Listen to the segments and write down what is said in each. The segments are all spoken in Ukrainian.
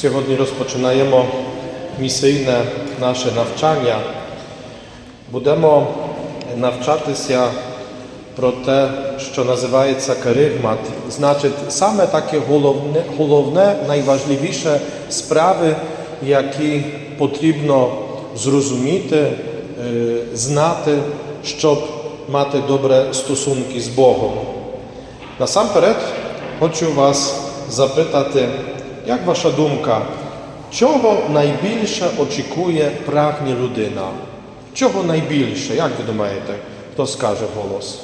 Сьогодні розпочинаємо місійне наше навчання. Будемо навчатися про те, що називається каригмат. Значить, саме таке головне, головне найважливіше справи, які потрібно зрозуміти, е, знати, щоб мати добре стосунки з Богом. Насамперед хочу вас запитати, як ваша думка, чого найбільше очікує прагне людина? Чого найбільше? Як ви думаєте, хто скаже голос?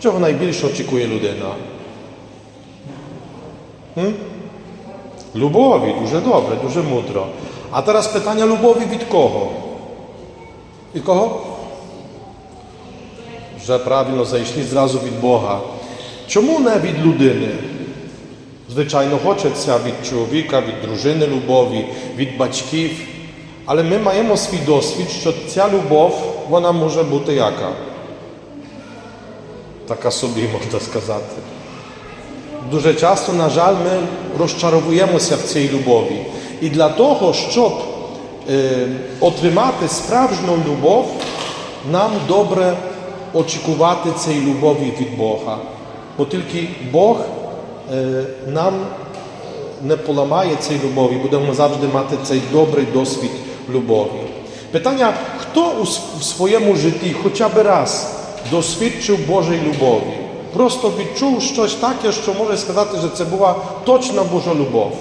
Чого найбільше очікує людина? М? Любові, дуже добре, дуже мудро. А зараз питання любові від кого? Від кого? Вже правильно зайшли зразу від Бога. Чому не від людини? Звичайно, хочеться від чоловіка, від дружини любові, від батьків. Але ми маємо свій досвід, що ця любов, вона може бути яка? Така собі можна сказати. Дуже часто, на жаль, ми розчаровуємося в цій любові. І для того, щоб е, отримати справжню любов, нам добре очікувати цієї любові від Бога. Бо тільки Бог нам не поламає цієї любові, будемо завжди мати цей добрий досвід любові. Питання, хто у своєму житті хоча б раз досвідчив Божої любові? Просто відчув щось таке, що може сказати, що це була точна Божа любов.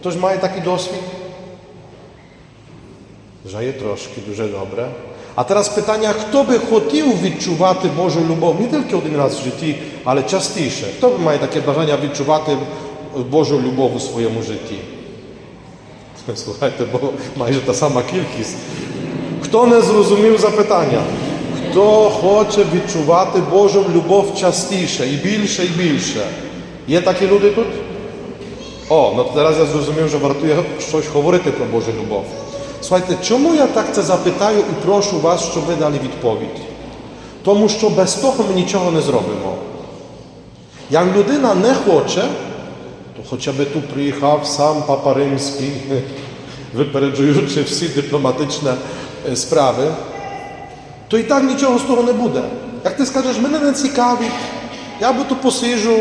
Хтось має такий досвід? Вже є трошки, дуже добре. А зараз питання, хто би хотів відчувати Божу любов не тільки один раз в житті, але частіше. Хто би має таке бажання відчувати Божу любов у своєму житті? Слухайте, бо майже та сама кількість. Хто не зрозумів запитання? Хто хоче відчувати Божу любов частіше і більше і більше? Є такі люди тут? О, ну зараз я зрозумів, що вартує щось говорити про Божу любов. Слухайте, чому я так це запитаю і прошу вас, щоб ви дали відповідь? Тому що без того ми нічого не зробимо. Як людина не хоче, то хоча б тут приїхав сам Папа Римський, випереджуючи всі дипломатичні справи, то і так нічого з того не буде. Як ти скажеш, мене не цікавить, я буду посижу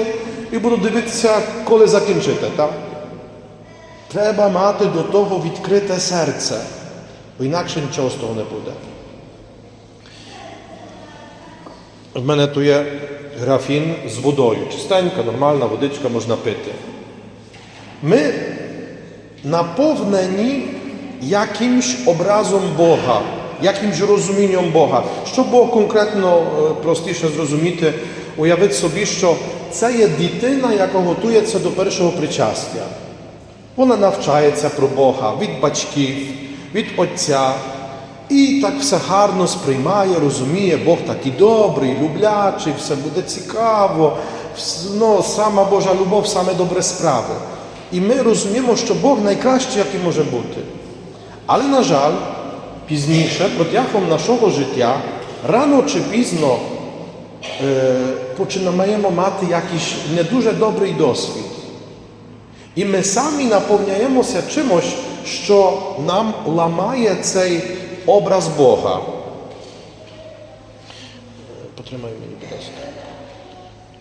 і буду дивитися, коли закінчите. Так? Треба мати до того відкрите серце, бо інакше нічого з того не буде. В мене тут є графін з водою. Чистенька, нормальна водичка можна пити. Ми наповнені якимсь образом Бога, якимсь розумінням Бога. Щоб було конкретно е, простіше зрозуміти, уявити собі, що це є дитина, яка готується до першого причастя. Вона навчається про Бога від батьків, від Отця. І так все гарно сприймає, розуміє, Бог такий добрий, люблячий, все буде цікаво, ну, сама Божа любов, саме добре справи. І ми розуміємо, що Бог найкращий, який може бути. Але, на жаль, пізніше, протягом нашого життя, рано чи пізно е, починаємо мати якийсь не дуже добрий досвід. І ми самі наповняємося чимось, що нам ламає цей образ Бога. Потримай мені, будь ласка.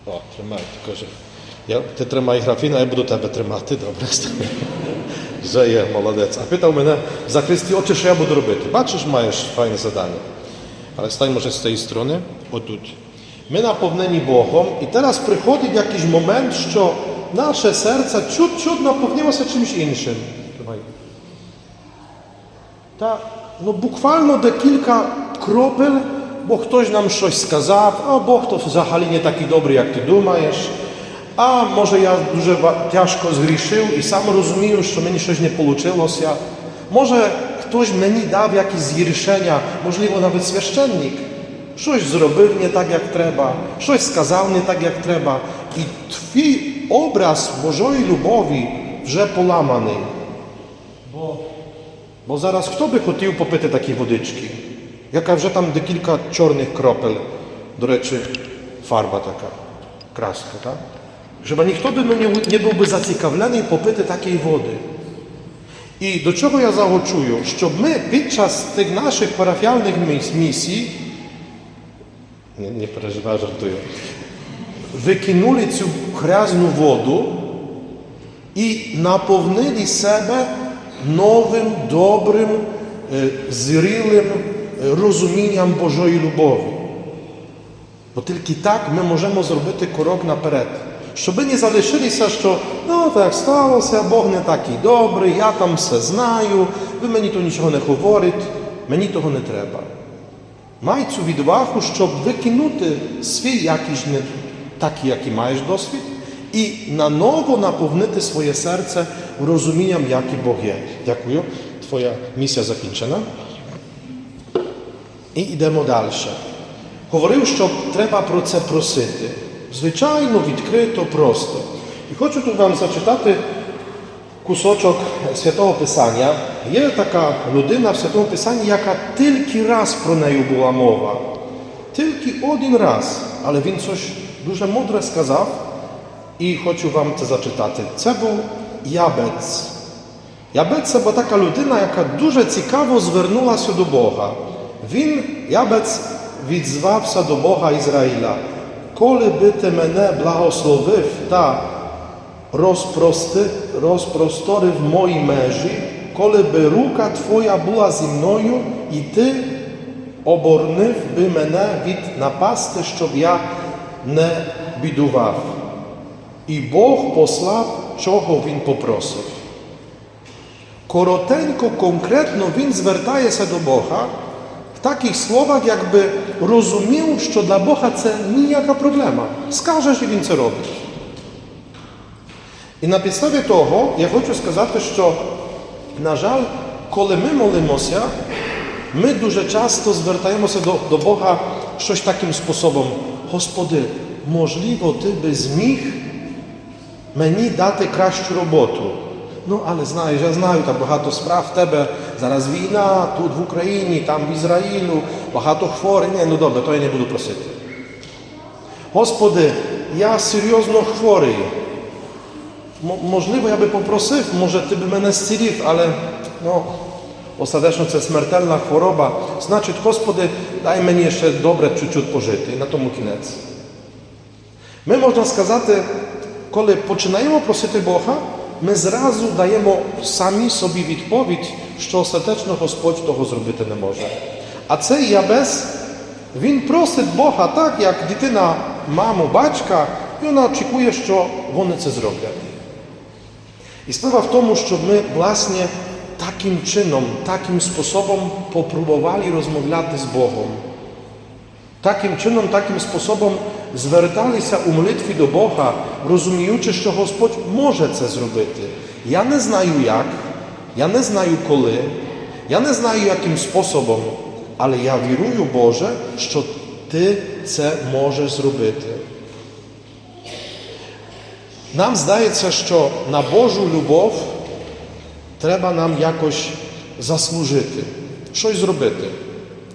О, тримай, каже. Я, ти тримай графін, а я буду тебе тримати, добре. Вже є, молодець. А питав мене за Христі очі, що я буду робити. Бачиш, маєш файне задання. Але стань може з цієї сторони, отут. Ми наповнені Богом, і зараз приходить якийсь момент, що наше серце чуть-чуть наповнилося чимось іншим. Тримай. Та ну, буквально декілька кропель, бо хтось нам щось сказав, а Бог то взагалі не такий добрий, як ти думаєш. А може я дуже ва- тяжко згрішив і сам розумію, що мені щось не вийшло. Може хтось мені дав якісь згрішення, можливо, навіть священник. Щось зробив не так, як треба, щось сказав не так, як треба. І твій образ Божої любові вже поламаний. Бо Бо зараз хто би хотів попити такі водички, яка вже там декілька чорних кропель, до речі, фарба така, краска, так? Żeby ніхто би ну, не, не був би зацікавлений попити такої води. І до чого я загочую? Щоб ми під час тих наших парафіальних міс- місій, не, не переживай, жартую, викинули цю грязну воду і наповнили себе новим, добрим, е, зрілим е, розумінням Божої любові. Бо тільки так ми можемо зробити крок наперед. Щоб не залишилися, що ну так сталося, Бог не такий добрий, я там все знаю, ви мені то нічого не говорите, мені того не треба. Май цю відвагу, щоб викинути свій якийсь не такий, який маєш досвід, і наново наповнити своє серце розумінням, який Бог є. Дякую. Твоя місія закінчена. І йдемо далі. Говорив, що треба про це просити. Звичайно, відкрито, просто. І хочу тут вам зачитати кусочок Святого Писання. Є така людина в Святому Писанні, яка тільки раз про неї була мова. Тільки один раз. Але він щось дуже мудре сказав, і хочу вам це зачитати. Це був Ябець. Ябець це була така людина, яка дуже цікаво звернулася до Бога. Він, Ябець, відзвався до Бога Ізраїля. Коли би ти мене благословив та розпросторив мої межі, коли би рука Твоя була зі мною, і ти оборнив би мене від напасти, щоб я не бідував. І Бог послав, чого він попросив. Коротенько, конкретно він звертається до Бога в таких словах, якби розумів, що для Бога це ніяка проблема. Скажеш, і він це робить. І на підставі того я хочу сказати, що, на жаль, коли ми молимося, ми дуже часто звертаємося до, до Бога щось таким способом. Господи, можливо, ти би зміг мені дати кращу роботу. Ну, але знаєш, я знаю, там багато справ в тебе. Зараз війна, тут в Україні, там в Ізраїлю, багато хворих. Ні, ну добре, то я не буду просити. Господи, я серйозно хворий. М- можливо, я би попросив, може ти би мене зцілив, але ну, остаточно це смертельна хвороба. Значить, Господи, дай мені ще добре чуть-чуть пожити. І на тому кінець. Ми можна сказати, коли починаємо просити Бога, ми зразу даємо самі собі відповідь, що остаточно Господь того зробити не може. А цей Ябес, він просить Бога так, як дитина маму, батька, і вона очікує, що вони це зроблять. І справа в тому, що ми, власне, таким чином, таким способом попробували розмовляти з Богом. Таким чином, таким способом зверталися у молитві до Бога, розуміючи, що Господь може це зробити. Я не знаю як, я не знаю коли, я не знаю, яким способом, але я вірую, Боже, що Ти це можеш зробити. Нам здається, що на Божу любов треба нам якось заслужити, щось зробити.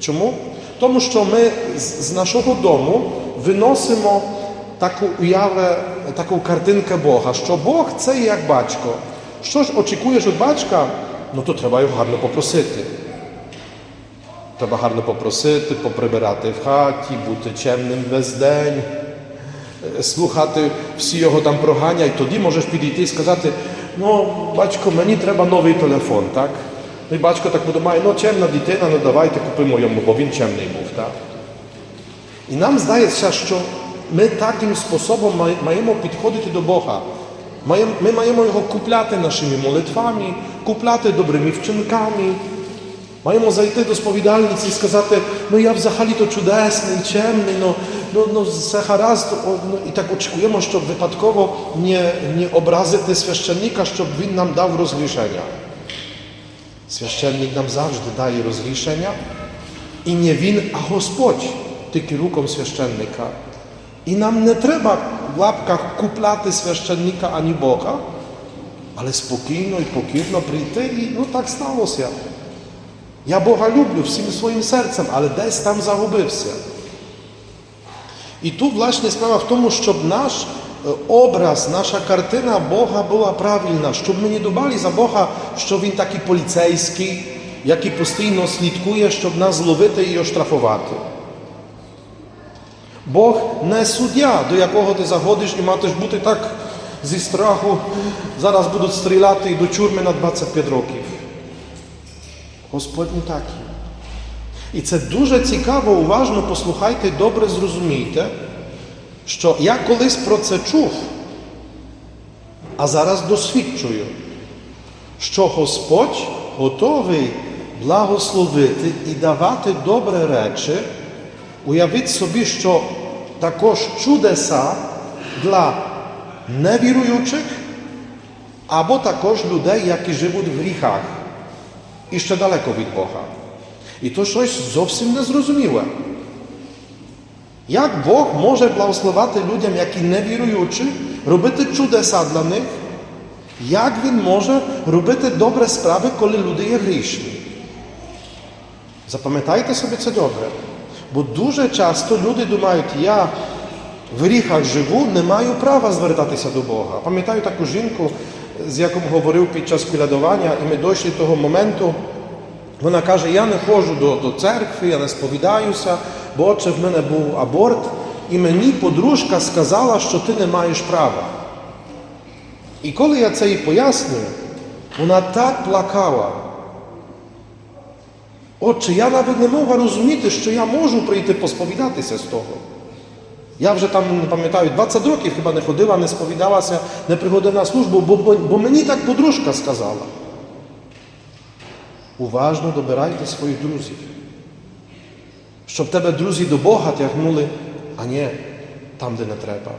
Чому? Тому що ми з нашого дому виносимо таку уяву, таку картинку Бога, що Бог це як батько. Що ж очікуєш від батька, ну то треба його гарно попросити. Треба гарно попросити, поприбирати в хаті, бути чемним весь день, е, слухати всі його там прогання, і тоді можеш підійти і сказати, ну, батько, мені треба новий телефон, так? Ну і батько так подумає, ну чемна дитина, ну давайте купимо йому, бо він чемний був. так? І нам здається, що ми таким способом маємо підходити до Бога. Ми маємо його купляти нашими молитвами, купляти добрими вчинками. Маємо зайти до сповідальниці і сказати, ну я взагалі-то чудесний, чемний, ну, ну, ну все гаразд. О, ну, і так очікуємо, щоб випадково не, не образити священника, щоб він нам дав розрішення. Священник нам завжди дає розрішення. І не він, а Господь, тільки руком священника. І нам не треба в лапках купляти священника ані Бога, але спокійно і покірно прийти і ну так сталося. Я Бога люблю всім своїм серцем, але десь там загубився. І тут, власне, справа в тому, щоб наш образ, наша картина Бога була правильна, щоб ми не думали за Бога, що Він такий поліцейський, який постійно слідкує, щоб нас зловити і оштрафувати. Бог не суддя, до якого ти заходиш і маєш бути так зі страху, зараз будуть стріляти до тюрми на 25 років. Господь не такий. І це дуже цікаво, уважно послухайте, добре зрозумійте, що я колись про це чув, а зараз досвідчую, що Господь готовий благословити і давати добре речі, уявіть собі, що також чудеса для невіруючих або також людей, які живуть в гріхах і ще далеко від Бога. І то щось зовсім незрозуміле. Як Бог може благословати людям, які не віруючі, робити чудеса для них? Як Він може робити добре справи, коли люди є грішні? Запам'ятайте собі це добре. Бо дуже часто люди думають, я в гріхах живу, не маю права звертатися до Бога. Пам'ятаю таку жінку, з якою говорив під час колядування, і ми дійшли того моменту, вона каже, я не ходжу до, до церкви, я не сповідаюся, бо отче в мене був аборт, і мені подружка сказала, що ти не маєш права. І коли я це їй пояснюю, вона так плакала. Отче, я навіть не могла розуміти, що я можу прийти посповідатися з того. Я вже там, не пам'ятаю, 20 років хіба не ходила, не сповідалася, не приходила на службу, бо, бо, бо мені так подружка сказала. Уважно добирайте своїх друзів. Щоб тебе друзі до Бога тягнули, а не там, де не треба.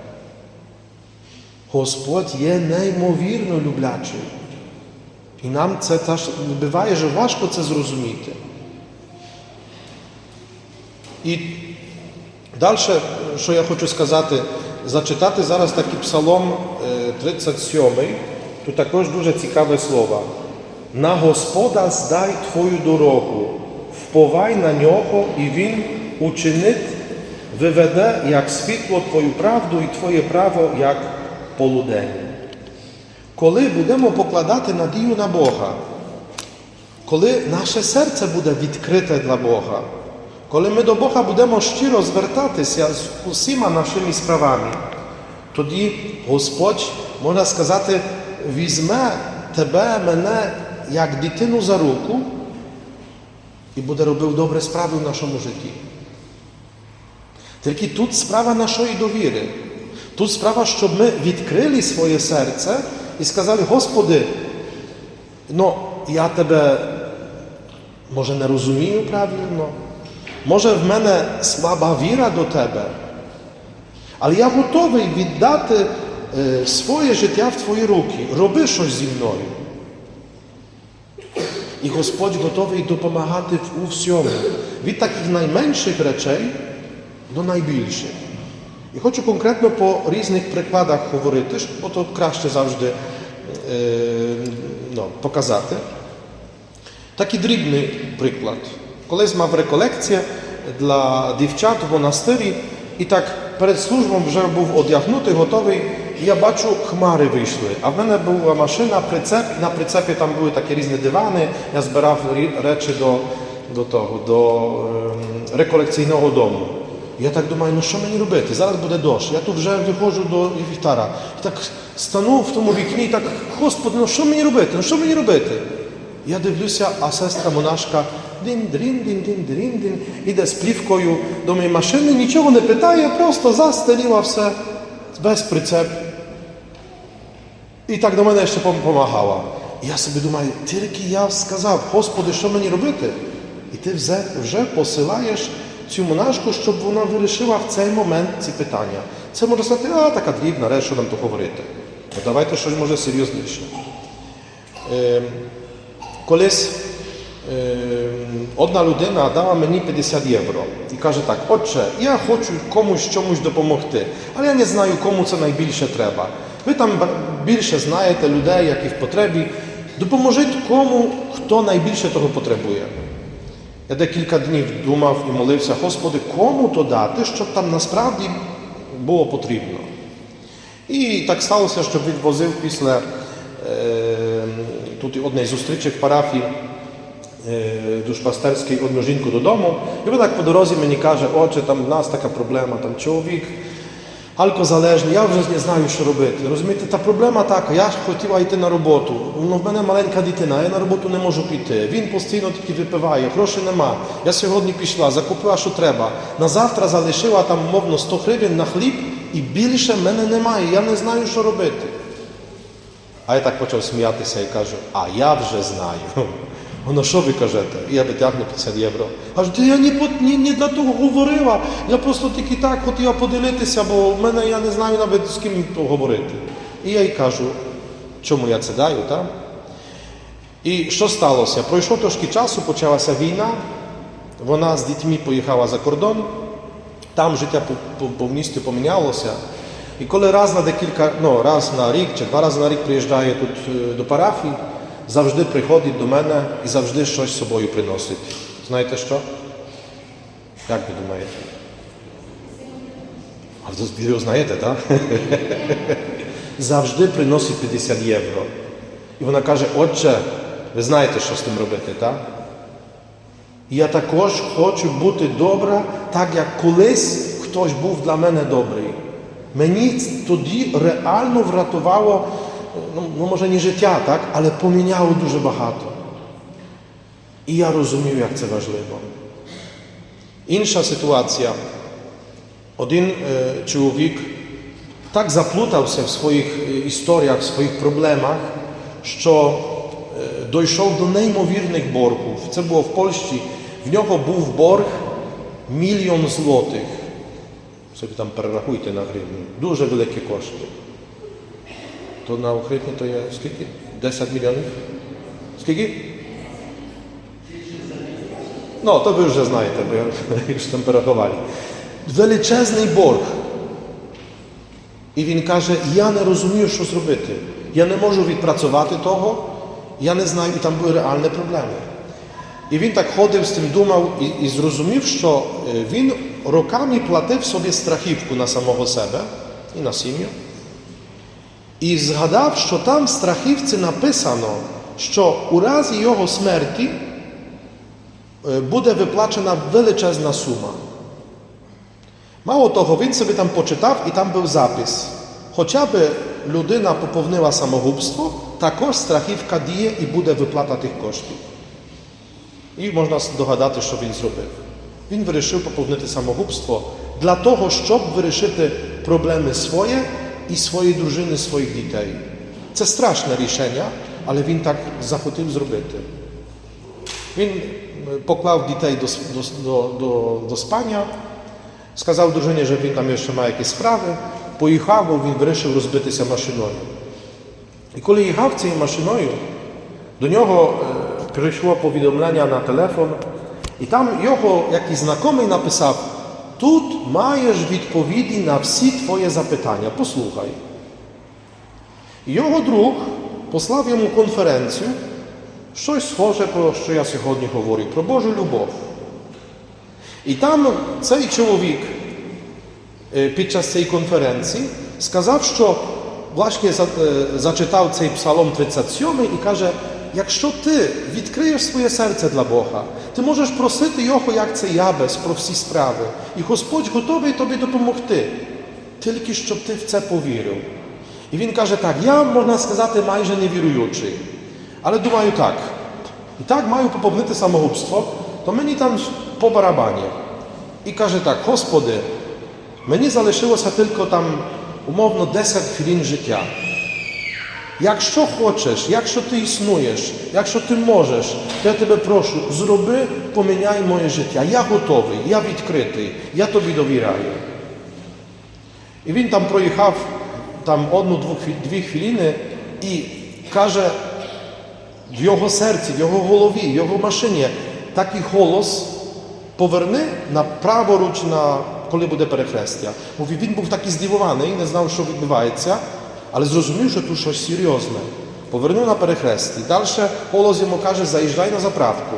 Господь є неймовірно люблячий. І нам це теж буває, що важко це зрозуміти. І далі, що я хочу сказати, зачитати зараз такий псалом е, 37, тут також дуже цікаве слово. На Господа здай Твою дорогу, вповай на нього, і Він учинить, виведе як світло Твою правду і Твоє право як полудень. Коли будемо покладати надію на Бога, коли наше серце буде відкрите для Бога, коли ми до Бога будемо щиро звертатися з усіма нашими справами, тоді Господь, можна сказати, візьме тебе, мене як дитину за руку і буде робив добре справи в нашому житті. Тільки тут справа нашої довіри. Тут справа, щоб ми відкрили своє серце і сказали, Господи, ну я тебе може не розумію правильно, може в мене слаба віра до Тебе, але я готовий віддати е, своє життя в Твої руки, роби щось зі мною. І Господь готовий допомагати у всьому, від таких найменших речей до найбільших. І хочу конкретно по різних прикладах говорити, бо то краще завжди е, ну, показати. Такий дрібний приклад. Колись мав реколекція для дівчат в монастирі, і так перед службом вже був одягнутий, готовий. Я бачу, хмари вийшли. А в мене була машина, прицеп, на прицепі там були такі різні дивани. Я збирав речі до, до того, до ем, реколекційного дому. Я так думаю, ну що мені робити? Зараз буде дощ. Я тут вже виходжу до вівтара. І так стану в тому вікні і так, Господи, ну що мені робити? Ну що мені робити? Я дивлюся, а сестра монашка дин дрін дин дин дрін дин іде з плівкою до моєї машини, нічого не питає, просто застеліла все без прицеп. І так до мене ще допомагала. І я собі думаю, тільки я сказав, Господи, що мені робити? І ти вже, вже посилаєш цю монашку, щоб вона вирішила в цей момент ці питання. Це можна сказати, а така дрібна реч, що нам то говорити. Ну, давайте щось може серйозніше. Ем, колись одна людина дала мені 50 євро і каже так: Отче, я хочу комусь чомусь допомогти, але я не знаю, кому це найбільше треба. Ви там більше знаєте людей, які в потребі. Допоможіть кому, хто найбільше того потребує. Я декілька днів думав і молився, Господи, кому то дати, щоб там насправді було потрібно. І так сталося, що відвозив після е, тут однієї зустрічі в парафії е, душпастерській одну жінку додому. І вона так по дорозі мені каже, отче, там в нас така проблема, там чоловік алкозалежний, я вже не знаю, що робити. Розумієте, та проблема така, я ж хотіла йти на роботу. Ну, в мене маленька дитина, я на роботу не можу піти. Він постійно тільки випиває, грошей нема. Я сьогодні пішла, закупила, що треба. На завтра залишила там, мовно, 100 гривень на хліб, і більше мене немає. Я не знаю, що робити. А я так почав сміятися і кажу, а я вже знаю. Воно що ви кажете? І я витягну 50 євро. Аж «Та я ні, ні, ні для того говорила. Я просто тільки так хотіла поділитися, бо в мене я не знаю навіть з ким поговорити. І я їй кажу, чому я це даю, так? І що сталося? Пройшло трошки часу, почалася війна. Вона з дітьми поїхала за кордон. Там життя по- по- повністю помінялося. І коли раз на декілька, ну, раз на рік чи два рази на рік приїжджає тут е, до парафії, завжди приходить до мене і завжди щось з собою приносить. Знаєте що? Як ви думаєте? А ви його знаєте, так? завжди приносить 50 євро. І вона каже, отче, ви знаєте, що з тим робити, так? Я також хочу бути добра, так як колись хтось був для мене добрий. Мені тоді реально врятувало, ну, ну може не життя, так, але поміняло дуже багато. І я розумію, як це важливо. Інша ситуація. Один е, чоловік так заплутався в своїх е, історіях, в своїх проблемах, що е, дійшов до неймовірних боргів. Це було в Польщі. В нього був борг мільйон злотих. Собі там перерахуйте на гривню. Дуже великі кошти. То на гривні то є скільки? 10 мільйонів? Скільки? Ну, то ви вже знаєте, бо я ж там перерахували. Величезний борг. І він каже: я не розумію, що зробити. Я не можу відпрацювати того, я не знаю, і там були реальні проблеми. І він так ходив з тим, думав і, і зрозумів, що е, він роками платив собі страхівку на самого себе і на сім'ю. І згадав, що там в страхівці написано, що у разі його смерті е, буде виплачена величезна сума. Мало того, він собі там почитав і там був запис. Хоча б людина поповнила самогубство, також страхівка діє і буде виплата тих коштів. І можна догадати, що він зробив. Він вирішив поповнити самогубство для того, щоб вирішити проблеми своє і своєї дружини, своїх дітей. Це страшне рішення, але він так захотів зробити. Він е, поклав дітей до, с- до, до, до, до спання, сказав дружині, що він там ще має якісь справи, поїхав, бо він вирішив розбитися машиною. І коли їхав цією машиною, до нього е, прийшло повідомлення на телефон, і там його якийсь знайомий написав: тут маєш відповіді на всі твої запитання. Послухай. Його друг послав йому конференцію, щось схоже про що я сьогодні говорю, про Божу любов. І там цей чоловік е, під час цієї конференції сказав, що власне е, зачитав цей псалом 37 і каже: якщо ти відкриєш своє серце для Бога, ти можеш просити Його, як це ябес, про всі справи. І Господь готовий тобі допомогти, тільки щоб ти в це повірив. І він каже так: я, можна сказати, майже невіруючий. Але думаю так. І так маю поповнити самогубство, то мені там по барабані. І каже так, Господи, мені залишилося тільки там умовно 10 хвилин життя. Якщо хочеш, якщо ти існуєш, якщо ти можеш, то я тебе прошу, зроби, поміняй моє життя. Я готовий, я відкритий, я тобі довіряю. І він там проїхав там одну-дві хвилини і каже, в його серці, в його голові, в його машині такий голос поверни на праворуч, на, коли буде перехрестя. Він був такий здивований, не знав, що відбувається, але зрозумів, що тут щось серйозне. Повернув на перехресті. Далі голос йому каже, заїжджай на заправку.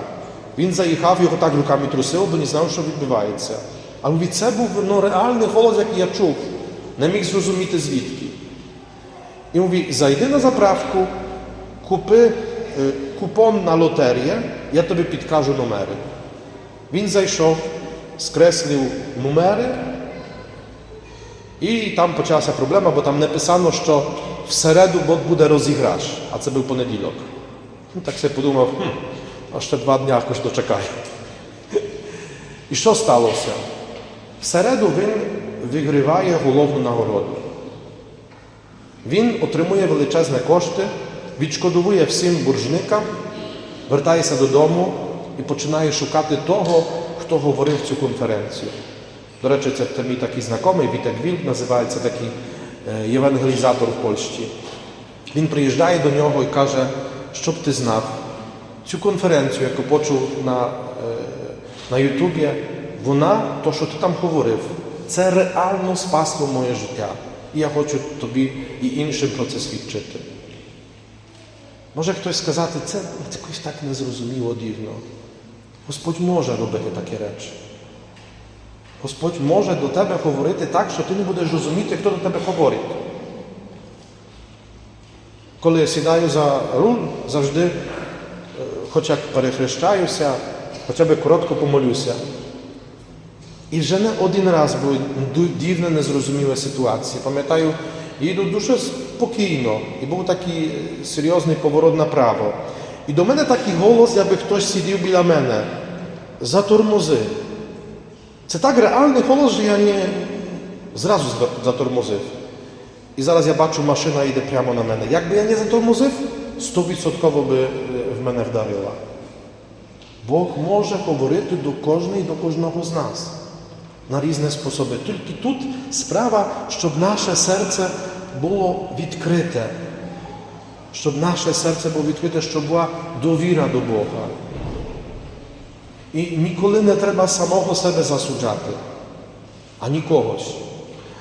Він заїхав, його так руками трусив, бо не знав, що відбувається. Але від це був ну, реальний голос, який я чув. Не міг зрозуміти звідки. І mówi, зайди на заправку, купи купон на лотерію, я тобі підкажу номери. Він зайшов, скреслив номери, і там почалася проблема, бо там написано, що в середу бо буде розіграш, а це був понеділок. Ну, так собі подумав, хм, а ще два дні якось дочекаю. І що сталося? В середу він виграває головну нагороду. Він отримує величезні кошти, відшкодовує всім боржникам, вертається додому і починає шукати того, хто говорив цю конференцію. До речі, це, це мій такий знайомий, Вітек Вілк, називається такий е, євангелізатор в Польщі. Він приїжджає до нього і каже, щоб ти знав, цю конференцію, яку почув на, е, на Ютубі, вона, то, що ти там говорив, це реально спасло моє життя. І я хочу тобі і іншим про це свідчити. Може хтось сказати, це якось так незрозуміло дивно. Господь може робити такі речі. Господь може до тебе говорити так, що ти не будеш розуміти, хто до тебе говорить. Коли я сідаю за руль, завжди, е, хоча перехрещаюся, хоча б коротко помолюся. І вже не один раз були ду- дивна, незрозуміла ситуація. Пам'ятаю, їду дуже спокійно, і був такий е, серйозний поворот направо. І до мене такий голос, якби хтось сидів біля мене, затормози. Це так реальний голос, що я не зразу зва- затормозив. І зараз я бачу, машина йде прямо на мене. Якби я не затормозив, 100% би е, в мене вдарила. Бог може говорити до кожної, до кожного з нас на різні способи. Тільки тут справа, щоб наше серце було відкрите, щоб наше серце було відкрите, щоб була довіра до Бога. І ніколи не треба самого себе засуджати, ані когось.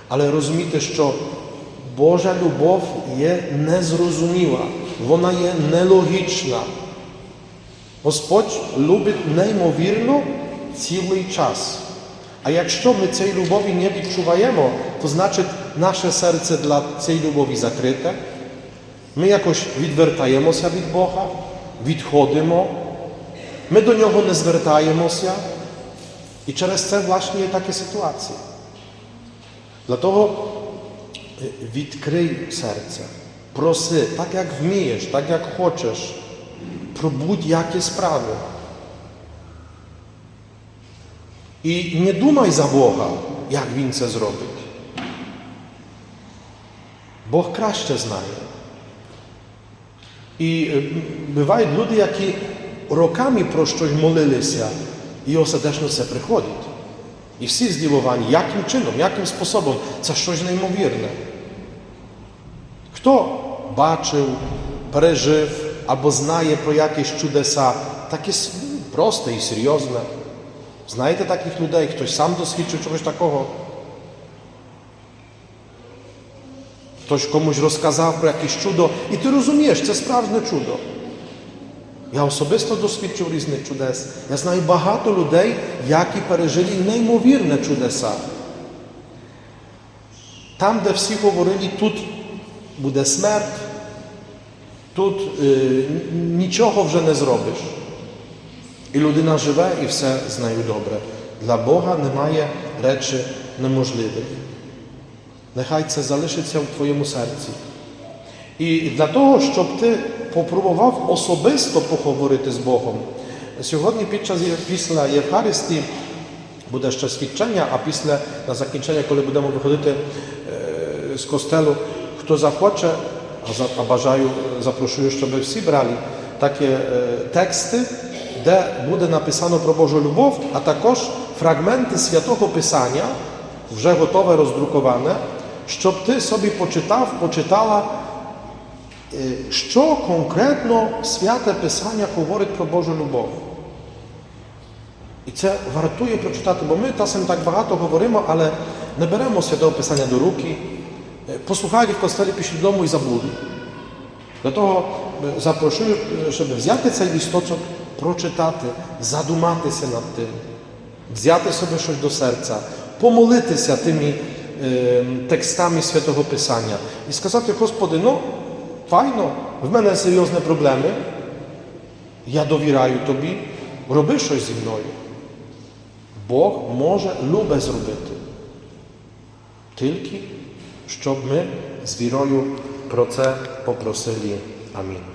Але розуміти, що Божа любов є незрозуміла, вона є нелогічна. Господь любить неймовірно цілий час. А якщо ми цієї любові не відчуваємо, то значить наше серце для цієї любові закрите. Ми якось відвертаємося від Бога, відходимо, ми до нього не звертаємося. І через це власне є такі ситуації. Для того е, відкрий серце, проси, так як вмієш, так як хочеш, про будь-які справи. І не думай за Бога, як Він це зробить. Бог краще знає. І е, бувають люди, які роками про щось молилися, і остаточно це приходить. І всі здивовані, яким чином, яким способом, це щось неймовірне. Хто бачив, пережив або знає про якісь чудеса, таке просте і серйозне. Знаєте таких людей, хтось сам досвідчив чогось такого? Хтось комусь розказав про якесь чудо, і ти розумієш, це справжнє чудо. Я особисто досвідчив різних чудес. Я знаю багато людей, які пережили неймовірне чудеса. Там, де всі говорили, тут буде смерть, тут е, нічого вже не зробиш. І людина живе і все з нею добре. Для Бога немає речі неможливих. Нехай це залишиться в твоєму серці. І для того, щоб ти попробував особисто поговорити з Богом, сьогодні під час після Євхаристії буде ще свідчення, а після на закінчення, коли будемо виходити е, з костелу, хто захоче, а, бажаю, запрошую, щоб всі брали. Такі е, тексти, де буде написано про Божу любов, а також фрагменти святого Писання, вже готове роздруковане, щоб ти собі почитав, почитала, що конкретно святе Писання говорить про Божу любов. І це вартує прочитати, бо ми часом так багато говоримо, але не беремо святого Писання до руки, послухали в костелі, пішли додому і забули. Для того запрошую, щоб взяти цей лісточок, прочитати, задуматися над тим, взяти собі щось до серця, помолитися тими текстами Святого Писання і сказати, Господи, ну файно, в мене серйозні проблеми, я довіряю Тобі, роби щось зі мною. Бог може любе зробити. Тільки щоб ми з вірою про це попросили. Амінь.